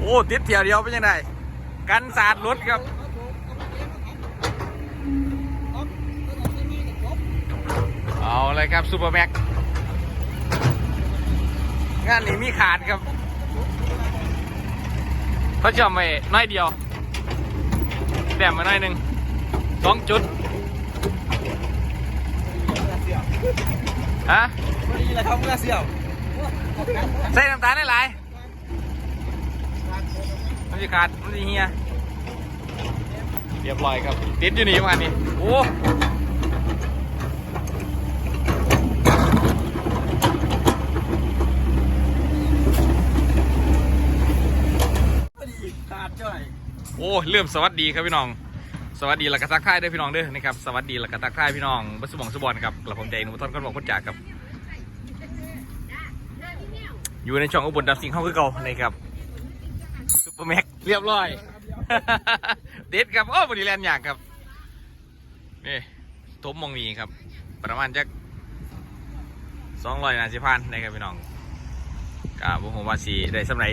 โอ้ติดเที่ยวเดียวเป็นยังไงกันสาดรถครับเอาเลยครับซูเปอร์แม็กงานนี้มีขาดครับเขาจอมไปน้อยเดียวแต้มมาน้อยหนึ่งสองจุดฮะนี่แหละครับเมื่อเสี่ยวใส่น้ำตาลได้หลาย มันจะขาดมันจะเฮียเรียบร้อยครับติดอยู่นี่ประมาณนี้โอ้พอดีขาดจ่อยโอ้เริ่มสวัสดีครับพี่น้อง สวัสดีแล้วก็ทักทายด้วยพี่น้องเด้อนะครับสวัสดีแล้วก็ทักทายพี่น้องบัสมองสบอนครับกระผมใจหนุ่มต้นก้อนบอกคนจากครับอยู่ในช่องอุบลดับสิงห์เข้าคือเก่านะครับซุปเปอร์ แม็กเรียบร้อย เด็ดครับโอ้บริแลนด์อยากครับนี่ทบมองนีครับ ประมาณจักสองร้อยนาสิพันนะครับพี่น้องกาบุหัวาสีได้สำไร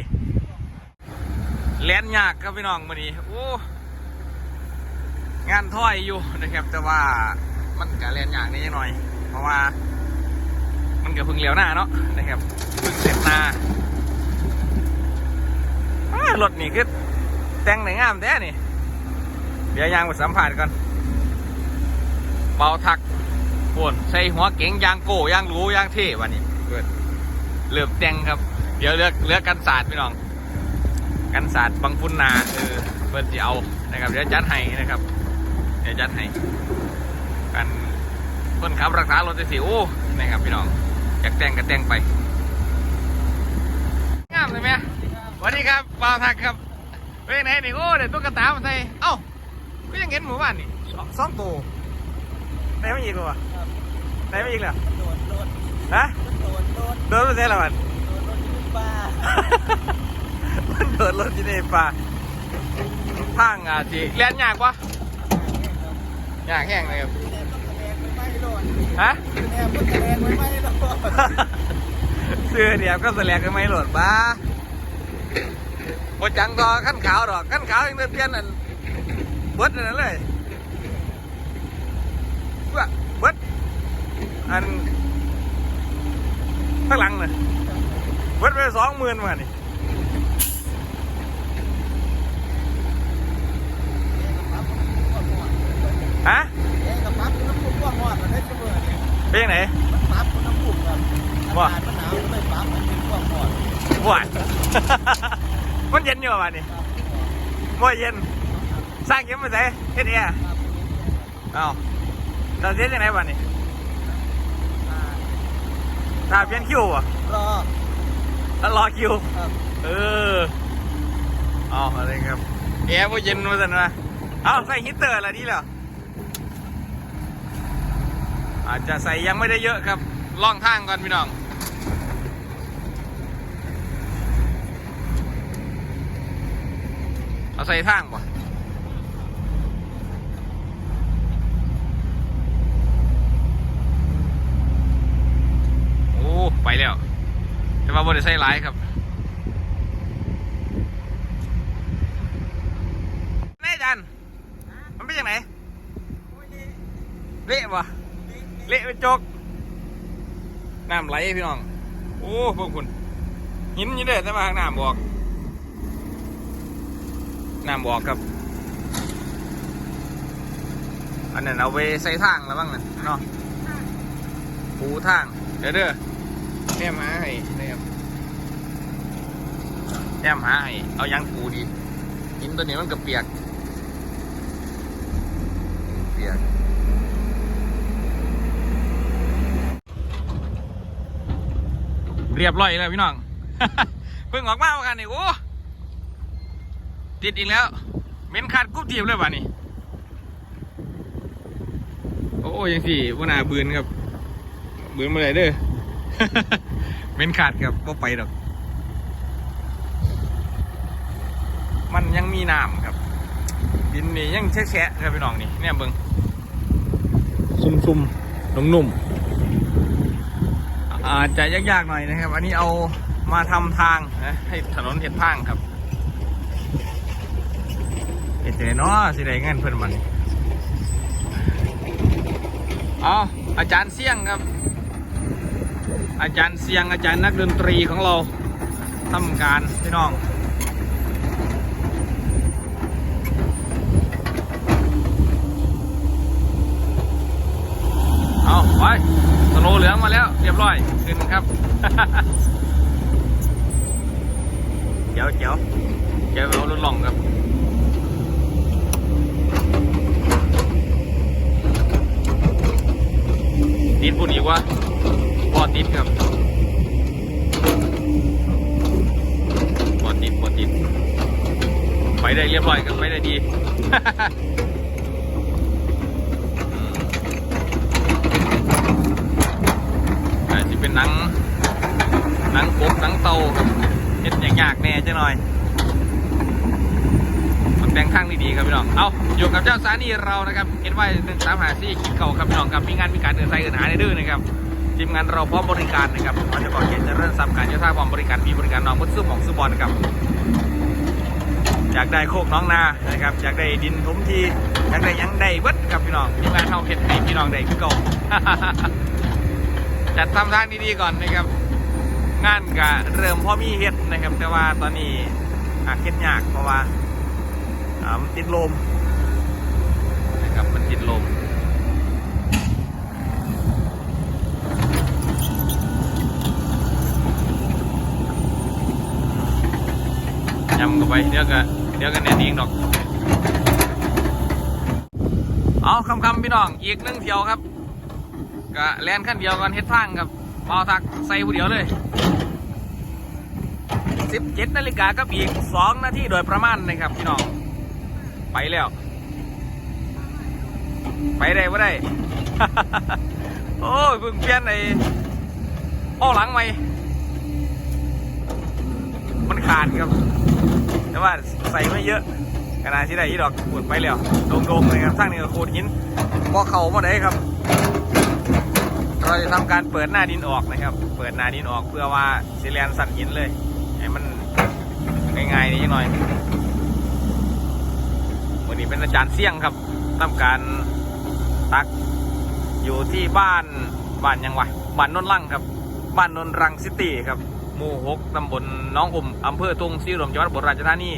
แลนยากครับพี่น้องวันนี้โอ้งานถ้อยอยู่นะครับ แต่ว่ามันกะแลนยากนิดหน่อย เพราะว่า มันก็เพิ่งเลี้ยวหน้าเนาะนะครับพิ่งเสร็จหน้า รถนี่คือแต่งไหนงามแท้นี่ เดี๋ยวยางไปสัมผัสก่อนเบาทักปวนใส่หัวเก๋งยางโก้ยางรูยางเท่วันนี้เกิดเริ่มแต่งครับ เดี๋ยวเลือกเลือกกันศาสตร์พี่น้อง กันศาสตร์บังฟุนนาเออเพื่อนจะเอานะครับเดี๋ยวจัดให้นะครับ เดี๋ยวจัดให้กันเพื่อนขับรักษารถสิโอ้นะครับพี่น้องอยากแต่งก็แต่งไปงามเลยไหม วัสดีครับเบาทักครับเฮ้ยไหนนี่โอ้เดี๋ยวตุ๊กตามาใส่เอ้าก็ยังเห็นหมู่บ้านนี่สองสองตัวไหนไม่อีกเหรอไหนไม่อีกเหรอโดดโดดฮะโดดโดดโดนไม่ใช่หรอมันโดดโดดที่ป้ามันโดนรถที่ในป่าทางอะสิเลียนยากปะยากแห้งเลยครับไม่โดดฮะแอบก็แสดงไว้ไม่โดดเสื้อเดียวก็แสลกก็ไม่โหลดบ้า บจังต่อขั้นขาวดอกขั้นขาวยังเดินเปลี่ยนอันเบิดอันนั้นเลยเว้าเบิดอันข้างหลังน่ะเบิดไปสองหมื่นมานี่ฮะเอ๊ะกับปั๊บน้ำพุ่งว่างอดมันได้เสมอเนี่ยเป็นยังไงมันปั๊บน้ำพุ่งครับอากาศมันหนาวไม่ปั๊บมันเป็นว่างอดหวาน มันเย็นอยู่ป่ะนี่บ่เย็น สร้างเย็นมาใส่เฮ็ดแอร์เอ้าเราเฮ็ดยังไงบ้านี่ถ้าเปลี่ยนคิวอะรอแล้วรอคิวครับเออเอาอะไรครับแอร์บ่เย็นมาสั่นนะเอาใส่ฮีตเตอร์ละดีแล้วอาจจะใส่ยังไม่ได้เยอะครับล่องทางก่อนพี่น้อง เอาใส่ทางป่ะโอ้ ไปแล้ว แต่ว่าบริใส่หลายครับแน่จันมันเป็นยังไงเละปะเละเป็นโจกน้ำไหลพี่น้อง โอ้พวกคุณหินอยี่เด้อแต่มาข้างน้ำบอก น้ำบอกครับ อันนั้นเอาไปใส่ทางแล้วบ้างนะเนาะปูทาง เดี๋ยวเด้อแนมหาให้นะครับแนมหาให้เอายางปูดีหินตัวนี้มันก็เปียก เปียกเรียบร้อยแล้วพี่น้อง เพิ่งออกมาเหมือนกันนี่โอ้ ติดอีกแล้วเหม็นขาดกุ๊บทีบเลยวะนี่ โอ้ยังสี่วนาบืนครับ บืนมาเลยเด้อเหม็นขาดครับว่าไปดอก มันยังมีน้ำครับ ดินนี่ยังแฉะครับพี่น้องนี่เนี่ยเบิ้งซุ่มๆนุ่มๆอาจจะยากๆหน่อยนะครับ อันนี้เอามาทำทางนะให้ถนนเห็นทางครับ เดจังไดเนาะสิได้เงินเพิ่นบันเอาอาจารย์เสี่ยงครับ อาจารย์เสียงอาจารย์นักดนตรีของเราทำการพี่น้องเอาไปสโลเหลืองมาแล้ว เรียบร้อยขึ้นครับเจ๋วเจ๋วเจ๋วเอาลุ่นล่องครับ ติดปุ่นอีกวะบอติดครับบอติดบอติด ไปได้เรียบร้อยครับไปได้ดีอาจจะเป็นนังนังกบนังเตาครับเห็ดอย่างยากแน่จังหน่อย แต่งข้างดีๆครับพี่น้อง เอาอยู่กับเจ้าสานีเรานะครับเห็นว่าหนึ่งสามหาซี่คิดเก่าครับพี่น้องครับมีงานมีการเดินสายเดินหาในดื้อนะครับทีมงานเราพร้อมบริการนะครับมันจะก่อเกียรติเริญทรัพย์การเจ้าท่าความบริการมีบริการน้องมุดซื้อหมองซื้อบอลนะครับอยากได้โคกน้องนานะครับอยากได้ดินถมทีอยากได้ยังได้เบิดครับพี่น้องทีมงานเท่าเห็ดให้พี่น้องได้คือเก่าจัดทำทางดีๆก่อนนะครับ งานก็เริ่มพ่อมีเฮ็ดนะครับ แต่ว่าตอนนี้อาเฮ็ดยากเพราะว่า อ่ามันติดลมนะครับมันติดลมยำกันไปเดี๋ยวก็เดี๋ยวก็แน่นเองดอก เอาคำๆพี่น้อง อีกหนึ่งเที่ยวครับก็แลนขั้นเดียวกันเฮ็ดทางครับเบาทักใส่ผู้เดียวเลย 17นาฬิกากับอีก 2 นาทีโดยประมาณนะครับพี่น้อง ไปแล้ว ไปได้บ่ได้ โอ้ยเพิ่งเปลี่ยนไอ้อ้อหลังใหม่มันขาดครับ แต่ว่าใส่ไม่เยอะขนาดที่ได้อีดอกปวดไปแล้วโดงๆเลยครับทางนี้ก็โคตรหินพอเข่ามาได้ครับ เราจะทำการเปิดหน้าดินออกนะครับ เปิดหน้าดินออกเพื่อว่าสิแลนสั่นหินเลยให้มันง่ายๆนิดหน่อย วันนี้เป็นอาจารย์เสี่ยงครับทำการตักอยู่ที่บ้านบ้านยังวะบ้านนนท์ลังครับ บ้านนนท์รังซิตี้ครับหมู่หกตำบลน้องอมอำเภอทุ่งศรีลมจังหวัดอุบลราชธานี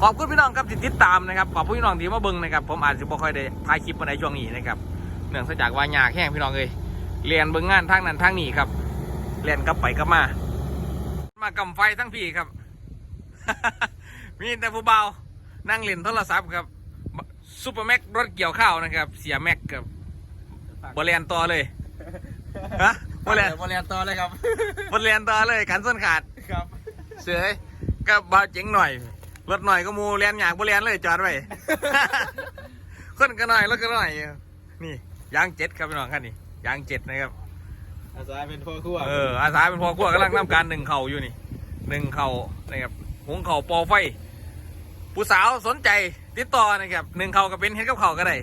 ขอบคุณพี่น้องครับที่ติดตามนะครับขอบคุณพี่น้องที่มาเบิ่งนะครับ ผมอาจจะบ่ค่อยได้ถ่ายคลิปมาในช่วงนี้นะครับเนื่องจากว่ายากแห้งพี่น้องเลยเรียนเบิ่งงานทางนั้นทางนี้ครับเรียนกลับไปกลับมา มากำไฟทั้งพี่ครับ มีแต่ผู้เบานั่งเล่นโทรศัพท์ครับ ซูเปอร์แม็กรถเกี่ยวข้าวนะครับ เสียแม็กกับบเรียนต่อเลยฮะบเรียนบริเวณต่อเลยครับบเรียนต่อเลยกันส้นขาดครับเสยก็บาเจ๋งหน่อยรถหน่อยก็มูเรียนอยากบเรียนเลยจอดไว้คนก็หน่อยรถก็หน่อยนี่ยางเจ็ดครับพี่น้องคันนี้ยางเจ็ดนะครับอาซายเป็นพ่อครัวเอออาสาเป็นพอขั้วกำลังทำการหนึ่งเข่าอยู่นี่หนึ่งเข่านะครับหุงเข่าปอไฟ ผู้สาวสนใจติดต่อนะครับหนึ่งเข่าก็เป็นเฮ็ดกับเข่าวก็ได้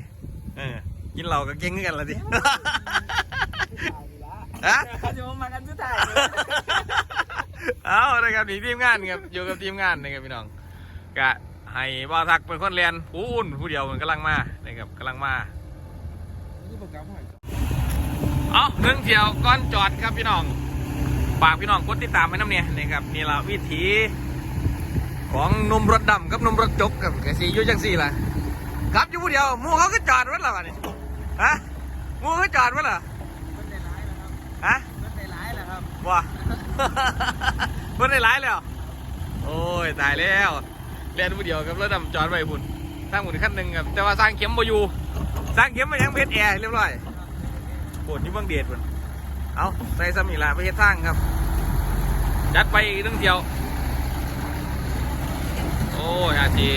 เออกินเหล้าก็เก่งขึ้นกันละสิฮะจะมากันสุดท้ายเอานะครับนี่ทีมงานครับอยู่กับทีมงานนะครับพี่น้องกะให้บ่าวทักเป็นคนเรียนผู้อุ่นผู้เดียวมันกำลังมานะครับกำลังมานี่โปรแกรมให้เอาหนึ่งเที่ยวก่อนจอดครับพี่น้องฝากพี่น้องกดติดตามให้น้ำเนี่ยนะครับนี่ละวิถี ของหนุ่มรถดำกับหนุ่มรถจกกับกสีอยู่จังสี่ล่ะครับอยู่ผู้เดียวหมูเขาก็จอดไว้และวะนี่ฮะหมูเขาจอดไว้ละมันได้ร้ายแล้วครับฮะมันได้ร้ายแล้วครับว้าเพิ่นได้หลายแล้ว โอ้ยตายแล้วเรียนผู้เดียวกับรถดำจอดไว้บุญสร้างบุญขั้นหนึ่งครับแต่ว่าสร้างเข็มบ่อยู่สร้างเข็มมายังเพชรแอร์เรียบร้อยปวดที่เบื้องเดชบุญเอาใส่สมีลาไปเฮ็ดทางครับ จัดไปอีกหนึ่งเที่ยวโอ้ยอา จี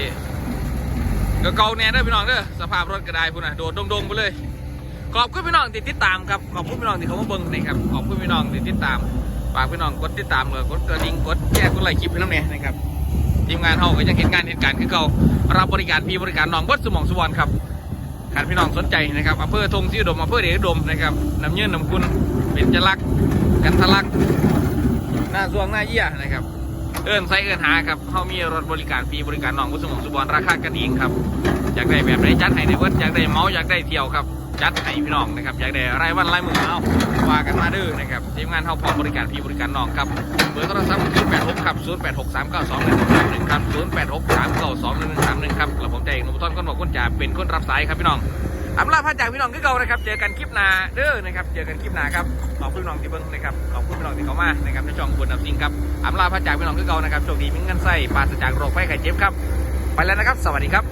ก็เก่าแน่เด้อพี่น้องเด้อสภาพรถก็ได้พุ่นนะโดดดงๆไปเลย ขอบคุณพี่น้องที่ติดตามครับขอบคุณพี่น้องที่เขามาเบิ่งนะครับขอบคุณพี่น้องที่ติดตามฝากพี่น้องกดติดตามเลยกดกระดิ่งกดแชร์กดไลค์คลิปให้น้ำเนี่ยนะครับทีมงานเฮาก็ยังเห็นงานเห็นการคือเก่ารับบริการพี่บริการน้องเบดสมองสุวรรณครับหากพี่น้องสนใจนะครับอำเภอธงศรีอุดมอำเภอเดชอุดมนะครับน้ำเยื่อน้ำคุณเป็นจลักกันทะลักหน้าซวงหน้าเยี่ยนะครับ เอินไซเอินหาครับเขามีรถบริการฟรีบริการน้องผู้สมองสุบอลราคากันเองครับอยากได้แบบไหนจัดให้ในเวิร์ดอยากได้เมาส์อยากได้เที่ยวครับจัดให้พี่น้องนะครับอยากได้รายวันรายมือเอาว่ากันมาเด้อนะครับทีมงานเขาพร้อมบริการฟรีบริการน้องครับเบอร์โทรศัพท์คือ86ครับ086 392 131ครับ086 392 131ครับแล้วผมใจเอกนพต้นคนบอกคนจ่าเป็นคนรับสายครับพี่น้อง อำลาพาจากพี่น้องคือเก่านะครับ เจอกันคลิปหน้าเด้อนะครับ เจอกันคลิปหน้าครับขอบคุณพี่น้องที่เบิ้งนะครับขอบคุณพี่น้องที่เข้ามานะครับในช่องบนดับซิงครับอำลาพาจากพี่น้องคือเก่านะครับโชคดีมีเงินใส่ปราศจากโรคภัยไข้เจ็บครับ ไปแล้วนะครับ สวัสดีครับ